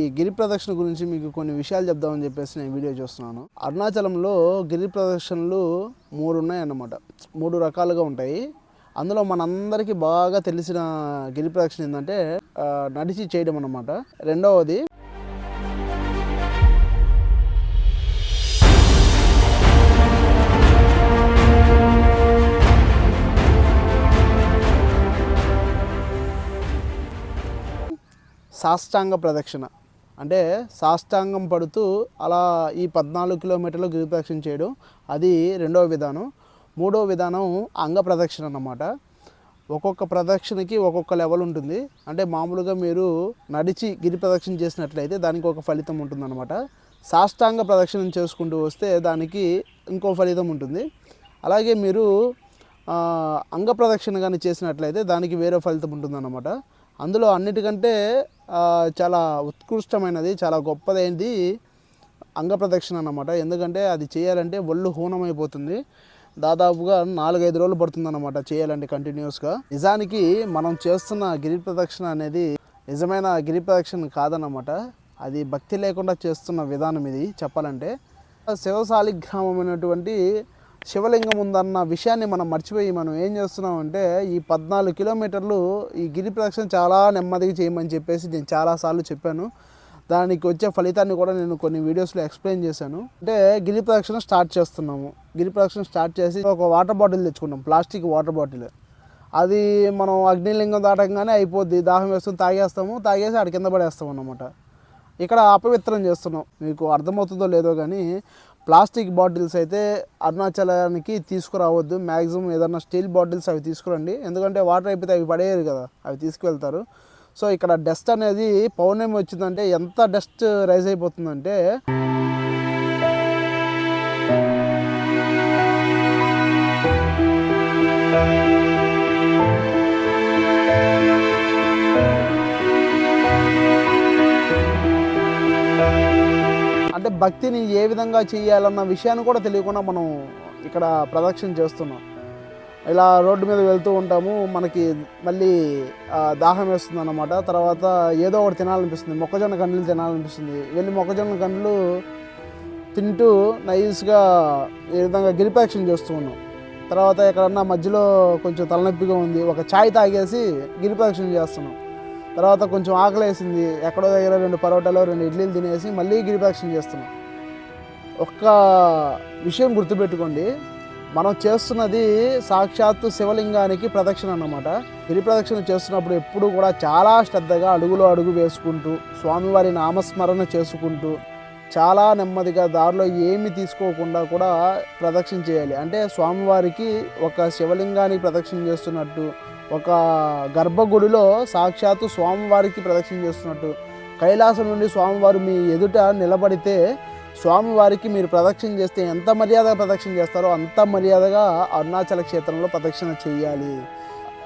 ఈ గిరి ప్రదక్షిణ గురించి మీకు కొన్ని విషయాలు చెప్దామని చెప్పేసి నేను వీడియో చూస్తున్నాను. అరుణాచలంలో గిరి ప్రదక్షిణలు మూడు ఉన్నాయన్నమాట. మూడు రకాలుగా ఉంటాయి. అందులో మనందరికీ బాగా తెలిసిన గిరి ప్రదక్షిణ ఏంటంటే నడిచి చేయడం అన్నమాట. రెండవది సాష్టాంగ ప్రదక్షిణ. అంటే సాష్టాంగం పడుతూ అలా ఈ పద్నాలుగు కిలోమీటర్లు గిరిప్రదక్షిణ చేయడం అది రెండవ విధానం. మూడవ విధానం అంగ ప్రదక్షిణ అన్నమాట. ఒక్కొక్క ప్రదక్షిణకి ఒక్కొక్క లెవెల్ ఉంటుంది. అంటే మామూలుగా మీరు నడిచి గిరి ప్రదక్షిణ చేసినట్లయితే దానికి ఒక ఫలితం ఉంటుందన్నమాట. సాష్టాంగ ప్రదక్షిణం చేసుకుంటూ వస్తే దానికి ఇంకో ఫలితం ఉంటుంది. అలాగే మీరు అంగ ప్రదక్షిణ కానీ చేసినట్లయితే దానికి వేరే ఫలితం ఉంటుందన్నమాట. అందులో అన్నిటికంటే చాలా ఉత్కృష్టమైనది చాలా గొప్పదైనది అంగ ప్రదక్షిణ అన్నమాట. ఎందుకంటే అది చేయాలంటే ఒళ్ళు హూనమైపోతుంది. దాదాపుగా నాలుగైదు రోజులు పడుతుందన్నమాట చేయాలంటే కంటిన్యూస్గా. నిజానికి మనం చేస్తున్న గిరి ప్రదక్షిణ అనేది నిజమైన గిరి ప్రదక్షిణ కాదన్నమాట. అది భక్తి లేకుండా చేస్తున్న విధానం ఇది చెప్పాలంటే. శివశాలి అయినటువంటి శివలింగం ఉందన్న విషయాన్ని మనం మర్చిపోయి మనం ఏం చేస్తున్నాం అంటే ఈ పద్నాలుగు కిలోమీటర్లు ఈ గిరి ప్రదక్షిణ చాలా నెమ్మదిగా చేయమని చెప్పేసి నేను చాలాసార్లు చెప్పాను. దానికి వచ్చే ఫలితాన్ని కూడా నేను కొన్ని వీడియోస్లో ఎక్స్ప్లెయిన్ చేశాను. అంటే గిరి ప్రదక్షిణ స్టార్ట్ చేస్తున్నాము. గిరి ప్రదక్షిణ స్టార్ట్ చేసి ఒక వాటర్ బాటిల్ తెచ్చుకున్నాం ప్లాస్టిక్ వాటర్ బాటిల్. అది మనం అగ్నిలింగం దాటంగానే అయిపోద్ది దాహం వేస్తుంది తాగేస్తాము తాగేసి ఆడ కింద పడేస్తాం అన్నమాట ఇక్కడ అపవిత్రం చేస్తున్నాం. మీకు అర్థమవుతుందో లేదో కానీ ప్లాస్టిక్ బాటిల్స్ అయితే అరుణాచలానికి తీసుకురావద్దు. మ్యాక్సిమం ఏదన్నా స్టీల్ బాటిల్స్ అవి తీసుకురండి. ఎందుకంటే వాటర్ అయిపోతే అవి పడేయరు కదా అవి తీసుకువెళ్తారు. సో ఇక్కడ డస్ట్ అనేది పౌర్ణమి వచ్చిందంటే ఎంత డస్ట్ రైజ్ అయిపోతుందంటే అంటే భక్తిని ఏ విధంగా చేయాలన్న విషయాన్ని కూడా తెలియకుండా మనం ఇక్కడ ప్రదక్షిణ చేస్తున్నాం. ఇలా రోడ్డు మీద వెళ్తూ ఉంటాము. మనకి మళ్ళీ దాహం వేస్తుంది అన్నమాట తర్వాత ఏదో ఒకటి తినాలనిపిస్తుంది. మొక్కజొన్న కండ్లు తినాలనిపిస్తుంది. వెళ్ళి మొక్కజొన్న కండ్లు తింటూ నైస్గా ఈ విధంగా గిరిపాక్షన్ చేస్తూ ఉన్నాం. తర్వాత ఎక్కడన్నా మధ్యలో కొంచెం తలనొప్పిగా ఉంది. ఒక ఛాయ్ తాగేసి గిరిపాక్షన్ చేస్తున్నాం. తర్వాత కొంచెం ఆకలి వేసింది. ఎక్కడో దగ్గర రెండు పరోటాలో రెండు ఇడ్లీలు తినేసి మళ్ళీ గిరిప్రదక్షిణ చేస్తున్నాం. ఒక్క విషయం గుర్తుపెట్టుకోండి. మనం చేస్తున్నది సాక్షాత్తు శివలింగానికి ప్రదక్షిణ అన్నమాట. గిరి ప్రదక్షిణ చేస్తున్నప్పుడు ఎప్పుడు కూడా చాలా శ్రద్ధగా అడుగులో అడుగు వేసుకుంటూ స్వామివారి నామస్మరణ చేసుకుంటూ చాలా నెమ్మదిగా దారిలో ఏమి తీసుకోకుండా కూడా ప్రదక్షిణ చేయాలి. అంటే స్వామివారికి ఒక శివలింగానికి ప్రదక్షిణ చేస్తున్నట్టు ఒక గర్భగుడిలో సాక్షాత్తు స్వామివారికి ప్రదక్షిణ చేస్తున్నట్టు. కైలాసం నుండి స్వామివారు మీ ఎదుట నిలబడితే స్వామివారికి మీరు ప్రదక్షిణ చేస్తే ఎంత మర్యాదగా ప్రదక్షిణ చేస్తారో అంత మర్యాదగా అరుణాచల క్షేత్రంలో ప్రదక్షిణ చేయాలి.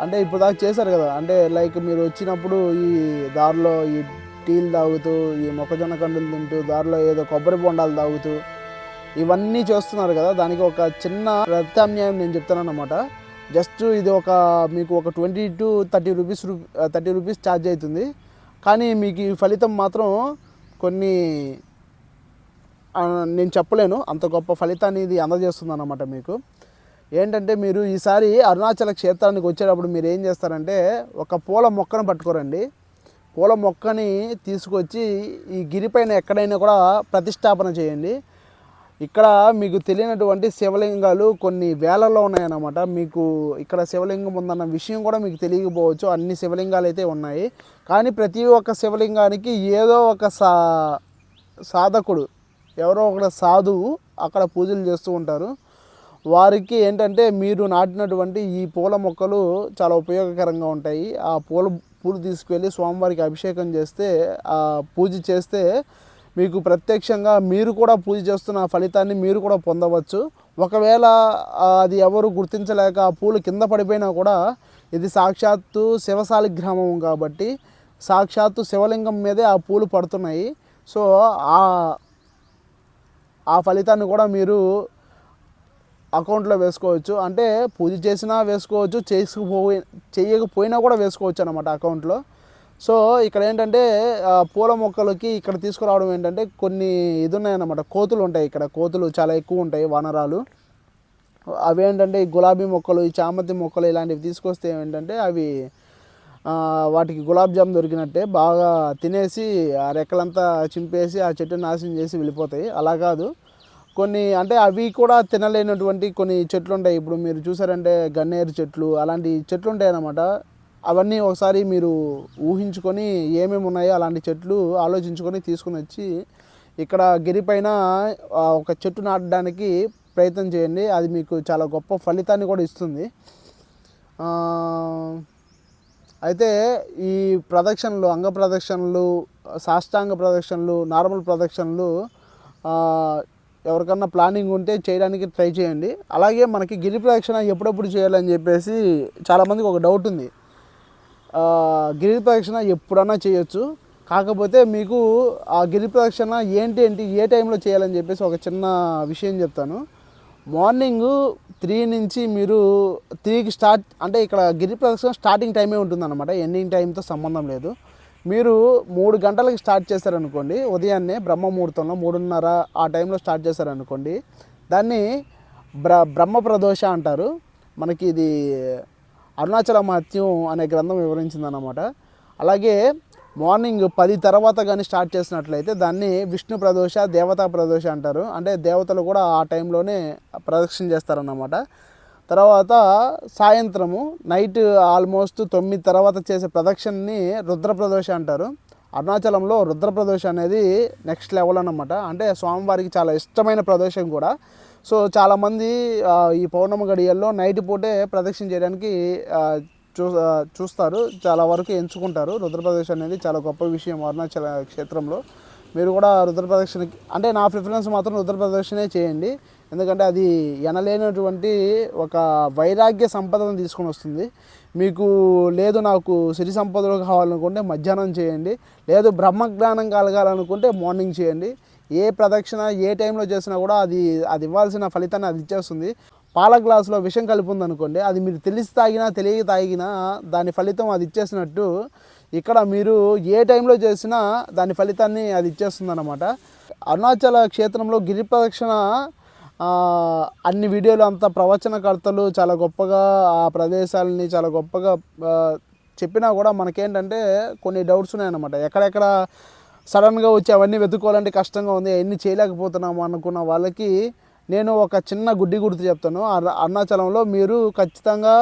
అంటే ఇప్పుడు దాకా చేశారు కదా. అంటే లైక్ మీరు వచ్చినప్పుడు ఈ దారిలో ఈ టీలు తాగుతూ ఈ మొక్కజొన్న కండులు తింటూ దారిలో ఏదో కొబ్బరి బొండాలు తాగుతూ ఇవన్నీ చేస్తున్నారు కదా. దానికి ఒక చిన్న ప్రత్యామ్నాయం నేను చెప్తాను అన్నమాట జస్ట్ ఇది ఒక మీకు ఒక twenty to thirty rupees thirty rupees charge అవుతుంది. కానీ మీకు ఈ ఫలితం మాత్రం కొన్ని నేను చెప్పలేను. అంత గొప్ప ఫలితాన్ని ఇది అందజేస్తుంది అన్నమాట మీకు. ఏంటంటే మీరు ఈసారి అరుణాచల క్షేత్రానికి వచ్చేటప్పుడు మీరు ఏం చేస్తారంటే ఒక పూల మొక్కను పట్టుకోరండి. పూల మొక్కని తీసుకొచ్చి ఈ గిరిపైన ఎక్కడైనా కూడా ప్రతిష్టాపన చేయండి. ఇక్కడ మీకు తెలియనటువంటి శివలింగాలు కొన్ని వేలలో ఉన్నాయన్నమాట. మీకు ఇక్కడ శివలింగం ఉందన్న విషయం కూడా మీకు తెలియకపోవచ్చు. అన్ని శివలింగాలు అయితే ఉన్నాయి. కానీ ప్రతి ఒక్క శివలింగానికి ఏదో ఒక సా సాధకుడు ఎవరో ఒక సాధువు అక్కడ పూజలు చేస్తూ ఉంటారు. వారికి ఏంటంటే మీరు నాటినటువంటి ఈ పూల మొక్కలు చాలా ఉపయోగకరంగా ఉంటాయి. ఆ పూల పూలు తీసుకువెళ్ళి స్వామివారికి అభిషేకం చేస్తే ఆ పూజ చేస్తే మీకు ప్రత్యక్షంగా మీరు కూడా పూజ చేస్తున్న ఫలితాన్ని మీరు కూడా పొందవచ్చు. ఒకవేళ అది ఎవరు గుర్తించలేక ఆ పూలు కింద పడిపోయినా కూడా ఇది సాక్షాత్తు శివసాలి గ్రామం కాబట్టి సాక్షాత్తు శివలింగం మీదే ఆ పూలు పడుతున్నాయి. సో ఆ ఆ ఫలితాన్ని కూడా మీరు అకౌంట్లో వేసుకోవచ్చు. అంటే పూజ చేసినా వేసుకోవచ్చు చేసుకుపోయి చేయకపోయినా కూడా వేసుకోవచ్చు అనమాట అకౌంట్లో. సో ఇక్కడ ఏంటంటే పూల మొక్కలకి ఇక్కడ తీసుకురావడం ఏంటంటే కొన్ని ఇది ఉన్నాయన్నమాట కోతులు ఉంటాయి ఇక్కడ. కోతులు చాలా ఎక్కువ ఉంటాయి వానరాలు. అవి ఏంటంటే ఈ గులాబీ మొక్కలు ఈ చామంతి మొక్కలు ఇలాంటివి తీసుకొస్తే ఏంటంటే అవి వాటికి గులాబ్ జామ్ దొరికినట్టే బాగా తినేసి ఆ రెక్కలంతా చింపేసి ఆ చెట్టు నాశనం చేసి వెళ్ళిపోతాయి. అలా కాదు. కొన్ని అంటే అవి కూడా తినలేనటువంటి కొన్ని చెట్లు ఉంటాయి. ఇప్పుడు మీరు చూసారంటే గన్నేరు చెట్లు అలాంటి చెట్లు ఉంటాయి అన్నమాట అవన్నీ ఒకసారి మీరు ఊహించుకొని ఏమేమి ఉన్నాయో అలాంటి చెట్లు ఆలోచించుకొని తీసుకుని వచ్చి ఇక్కడ గిరిపైన ఒక చెట్టు నాటడానికి ప్రయత్నం చేయండి. అది మీకు చాలా గొప్ప ఫలితాన్ని కూడా ఇస్తుంది. అయితే ఈ ప్రదక్షిణలు అంగ ప్రదక్షిణలు సాష్టాంగ ప్రదక్షిణలు నార్మల్ ప్రదక్షిణలు ఎవరికన్నా ప్లానింగ్ ఉంటే చేయడానికి ట్రై చేయండి. అలాగే మనకి గిరి ప్రదక్షిణ ఎప్పుడెప్పుడు చేయాలని చెప్పేసి చాలామందికి ఒక డౌట్ ఉంది. గిరి ప్రదక్షిణ ఎప్పుడన్నా చేయొచ్చు. కాకపోతే మీకు ఆ గిరి ప్రదక్షిణ ఏంటి ఏంటి ఏ టైంలో చేయాలని చెప్పేసి ఒక చిన్న విషయం చెప్తాను. మార్నింగ్ త్రీ నుంచి మీరు త్రీకి స్టార్ట్ అంటే ఇక్కడ గిరి ప్రదక్షిణ స్టార్టింగ్ టైమే ఉంటుందన్నమాట ఎండింగ్ టైంతో సంబంధం లేదు. మీరు మూడు గంటలకు స్టార్ట్ చేశారనుకోండి ఉదయాన్నే బ్రహ్మ ముహూర్తంలో మూడున్నర ఆ టైంలో స్టార్ట్ చేశారనుకోండి దాన్ని బ్ర బ్రహ్మ ప్రదోష అంటారు. మనకి ఇది అరుణాచల మహత్యం అనే గ్రంథం వివరించిందన్నమాట. అలాగే మార్నింగ్ పది తర్వాత కానీ స్టార్ట్ చేసినట్లయితే దాన్ని విష్ణు ప్రదోష దేవతా ప్రదోష అంటారు. అంటే దేవతలు కూడా ఆ టైంలోనే ప్రదక్షిణ చేస్తారన్నమాట. తర్వాత సాయంత్రము నైట్ ఆల్మోస్ట్ తొమ్మిది తర్వాత చేసే ప్రదక్షిణని రుద్ర ప్రదోష అంటారు. అరుణాచలంలో రుద్రప్రదేశ్ అనేది నెక్స్ట్ లెవెల్ అనమాట అంటే స్వామివారికి చాలా ఇష్టమైన ప్రదేశం కూడా. సో చాలామంది ఈ పౌర్ణమి గడియల్లో నైట్ పూటే ప్రదక్షిణ చేయడానికి చూ చూస్తారు. చాలా వరకు ఎంచుకుంటారు. రుద్రప్రదేశ్ అనేది చాలా గొప్ప విషయం అరుణాచల క్షేత్రంలో. మీరు కూడా రుద్రప్రదక్షిణకి అంటే నా ప్రిఫరెన్స్ మాత్రం రుద్రప్రదక్షిణే చేయండి. ఎందుకంటే అది ఎనలేనటువంటి ఒక వైరాగ్య సంపదను తీసుకొని వస్తుంది. మీకు లేదు నాకు సిరి సంపదలు కావాలనుకుంటే మధ్యాహ్నం చేయండి. లేదు బ్రహ్మజ్ఞానం కలగాలనుకుంటే మార్నింగ్ చేయండి. ఏ ప్రదక్షిణ ఏ టైంలో చేసినా కూడా అది అది ఇవ్వాల్సిన ఫలితాన్ని అది ఇచ్చేస్తుంది. పాల గ్లాసులో విషం కలిపి ఉందనుకోండి అది మీరు తెలిసి తాగినా తెలియక తాగినా దాని ఫలితం అది ఇచ్చేసినట్టు ఇక్కడ మీరు ఏ టైంలో చేసినా దాని ఫలితాన్ని అది ఇచ్చేస్తుంది అనమాట అరుణాచల క్షేత్రంలో గిరి ప్రదక్షిణ అన్ని వీడియోలు అంతా ప్రవచనకర్తలు చాలా గొప్పగా ఆ ప్రదేశాలని చాలా గొప్పగా చెప్పినా కూడా మనకేంటంటే కొన్ని డౌట్స్ ఉన్నాయన్నమాట. ఎక్కడెక్కడ సడన్గా వచ్చి అవన్నీ వెతుక్కోవాలంటే కష్టంగా ఉంది అవన్నీ చేయలేకపోతున్నాము అనుకున్న వాళ్ళకి నేను ఒక చిన్న గుడ్డి గుర్తు చెప్తాను. అరుణాచలంలో మీరు ఖచ్చితంగా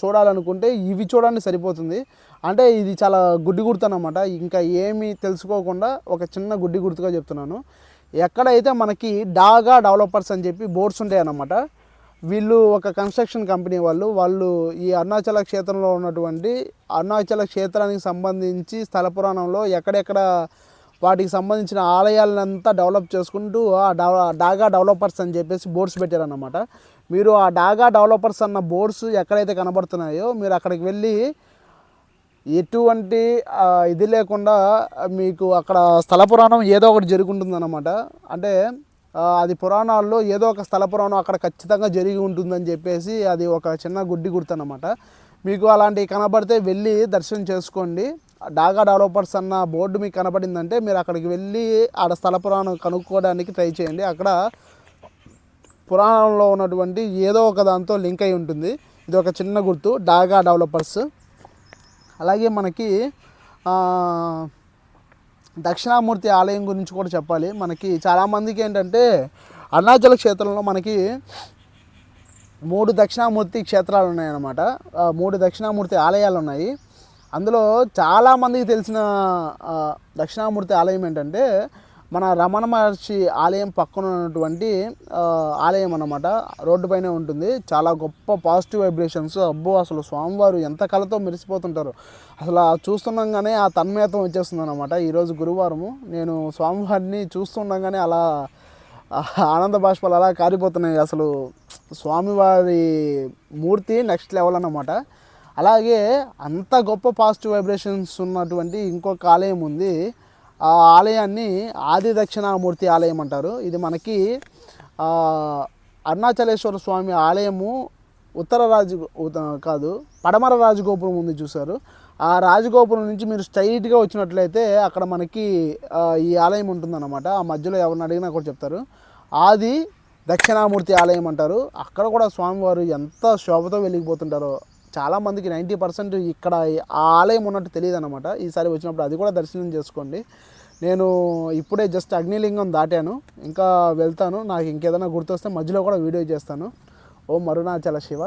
చూడాలనుకుంటే ఇవి చూడండి సరిపోతుంది. అంటే ఇది చాలా గుడ్డి గుర్తు అనమాట ఇంకా ఏమీ తెలుసుకోకుండా ఒక చిన్న గుడ్డి గుర్తుగా చెప్తున్నాను. ఎక్కడైతే మనకి డాగా డెవలపర్స్ అని చెప్పి బోర్డ్స్ ఉంటాయి అన్నమాట వీళ్ళు ఒక కన్స్ట్రక్షన్ కంపెనీ వాళ్ళు వాళ్ళు ఈ అరుణాచల క్షేత్రంలో ఉన్నటువంటి అరుణాచల క్షేత్రానికి సంబంధించి స్థల పురాణంలో ఎక్కడెక్కడ వాటికి సంబంధించిన ఆలయాలంతా డెవలప్ చేసుకుంటూ ఆ డాగా డెవలపర్స్ అని చెప్పేసి బోర్డ్స్ పెట్టారన్నమాట. మీరు ఆ డాగా డెవలపర్స్ అన్న బోర్డ్స్ ఎక్కడైతే కనబడుతున్నాయో మీరు అక్కడికి వెళ్ళి ఎటువంటి ఇది లేకుండా మీకు అక్కడ స్థల పురాణం ఏదో ఒకటి జరుగుంటుందన్నమాట. అంటే అది పురాణాల్లో ఏదో ఒక స్థల పురాణం అక్కడ ఖచ్చితంగా జరిగి ఉంటుందని చెప్పేసి అది ఒక చిన్న గుడ్డి గుర్తు అనమాట మీకు అలాంటివి కనబడితే వెళ్ళి దర్శనం చేసుకోండి. డాగా డెవలపర్స్ అన్న బోర్డు మీకు కనబడిందంటే మీరు అక్కడికి వెళ్ళి ఆడ స్థల పురాణం కనుక్కోవడానికి ట్రై చేయండి. అక్కడ పురాణంలో ఉన్నటువంటి ఏదో ఒక దాంతో లింక్ అయి ఉంటుంది. ఇది ఒక చిన్న గుర్తు. డాగా డెవలపర్స్. అలాగే మనకి దక్షిణామూర్తి ఆలయం గురించి కూడా చెప్పాలి. మనకి చాలామందికి ఏంటంటే అరుణాచల క్షేత్రంలో మనకి మూడు దక్షిణామూర్తి క్షేత్రాలు ఉన్నాయన్నమాట. మూడు దక్షిణామూర్తి ఆలయాలు ఉన్నాయి. అందులో చాలామందికి తెలిసిన దక్షిణామూర్తి ఆలయం ఏంటంటే మన రమణ మహర్షి ఆలయం పక్కన ఉన్నటువంటి ఆలయం అన్నమాట. రోడ్డు పైన ఉంటుంది. చాలా గొప్ప పాజిటివ్ వైబ్రేషన్స్. అబ్బో అసలు స్వామివారు ఎంత కళతో మెరిసిపోతుంటారు. అసలు చూస్తుండగానే ఆ తన్మయత్వం వచ్చేస్తుంది అనమాట ఈరోజు గురువారము. నేను స్వామివారిని చూస్తుండగానే అలా ఆనంద బాష్పాలు అలా కారిపోతున్నాయి. అసలు స్వామివారి మూర్తి నెక్స్ట్ లెవెల్ అన్నమాట. అలాగే అంత గొప్ప పాజిటివ్ వైబ్రేషన్స్ ఉన్నటువంటి ఇంకొక ఆలయం ఉంది. ఆ ఆలయాన్ని ఆది దక్షిణామూర్తి ఆలయం అంటారు. ఇది మనకి అరుణాచలేశ్వర స్వామి ఆలయము ఉత్తర రాజు కాదు పడమర రాజగోపురం ఉంది చూసారు ఆ రాజగోపురం నుంచి మీరు స్ట్రైట్గా వచ్చినట్లయితే అక్కడ మనకి ఈ ఆలయం ఉంటుందన్నమాట. ఆ మధ్యలో ఎవరిని అడిగినా కూడా చెప్తారు. ఆది దక్షిణామూర్తి ఆలయం అంటారు. అక్కడ కూడా స్వామివారు ఎంత శోభతో వెలిగిపోతుంటారో చాలామందికి నైంటీ పర్సెంట్ ఇక్కడ ఆ ఆలయం ఉన్నట్టు తెలియదు అనమాట ఈసారి వచ్చినప్పుడు అది కూడా దర్శనం చేసుకోండి. నేను ఇప్పుడే జస్ట్ అగ్నిలింగం దాటాను. ఇంకా వెళ్తాను. నాకు ఇంకేదైనా గుర్తొస్తే మధ్యలో కూడా వీడియో చేస్తాను. ఓం మరుణాచల శివ.